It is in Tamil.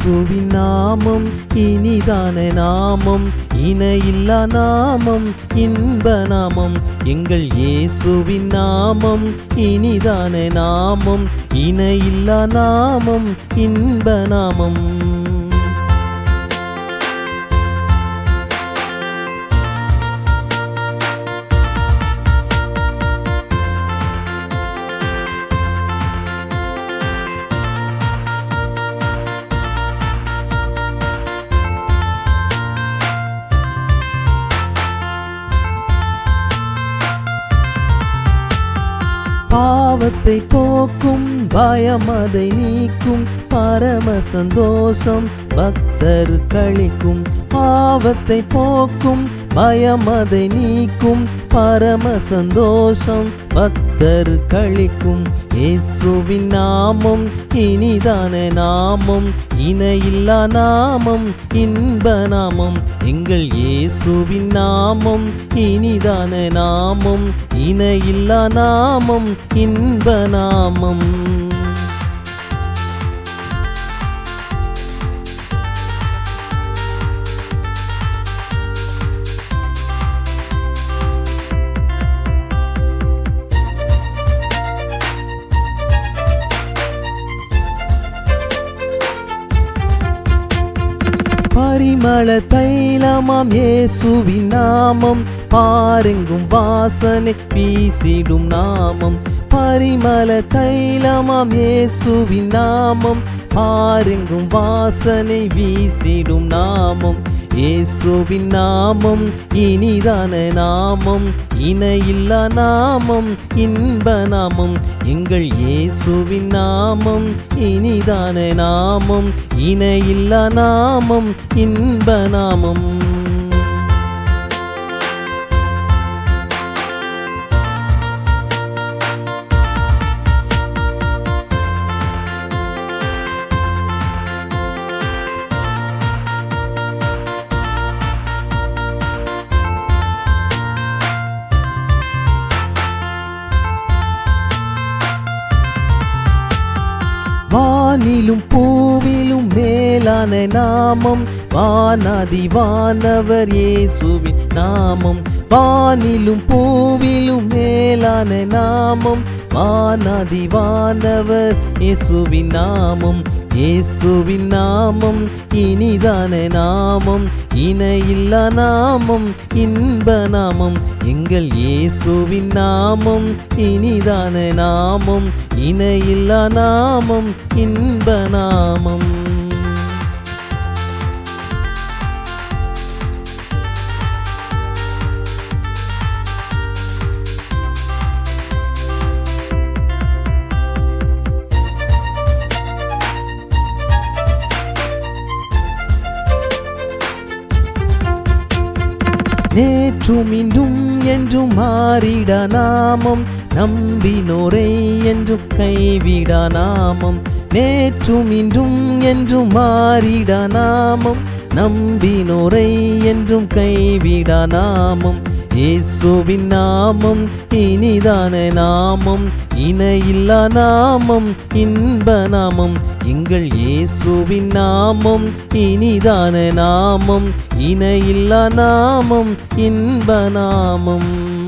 இயேசுவின் நாமம் இனிதான நாமம் இணையில்லா நாமம் இன்ப நாமம். எங்கள் இயேசுவின் நாமம் இனிதான நாமம் இணையில்லா நாமம் இன்ப நாமம். பாவத்தை போக்கும் பயம் அதை நீக்கும் பரம சந்தோஷம் பக்தர் கழிக்கும். பாவத்தை போக்கும் பயம் அதை நீக்கும் பரம சந்தோஷம் பக்தர் கழிக்கும். இயேசுவின் நாமம் இனிதான நாமம் இணையில்லா நாமம் இன்ப நாமம். எங்கள் இயேசுவின் நாமம் இனிதான நாமம் இணையில்லா நாமம் இன்ப நாமம். பரிமள தைலமாம் இயேசுவின் நாமம். பாருங்கும் வாசனை வீசிடும் நாமம். பரிமள தைலமாம் இயேசுவின் நாமம். பாருங்கும் வாசனை வீசிடும் நாமம். இயேசுவின் நாமம் இனிதான நாமம் இணையில்லா நாமம் இன்ப நாமம். எங்கள் இயேசுவின் நாமம் இனிதான நாமம் இணையில்லா நாமம் இன்ப நாமம். வானிலும் பூவிலும் மேலான நாமம் வானாதி வானவர் இயேசுவின் நாமம். வானிலும் பூவிலும் மேலான நாமம். வானாதி வானவர் இயேசுவின் நாமம். இயேசுவின் நாமம் இனிதான நாமம். இணையில்லா நாமம் இன்ப நாமம். எங்கள் இயேசுவின் நாமம் இனிதான நாமம். இணையில்லா நாமம் இன்ப நாமம். என்றும் இன்றும் என்றும் மாறிட நாமம். நம்பினோரை என்றும் கைவிட நாமம். நேற்றும் இன்றும் என்றும் மாறிட நாமம். நம்பினோரை என்றும் கைவிட நாமம். இயேசுவின் நாமம் இனிதான நாமம் இணையில்லா நாமம் இன்ப நாமம். எங்கள் இயேசுவின் நாமம் இனிதான நாமம் இணையில்லா நாமம் இன்ப நாமம்.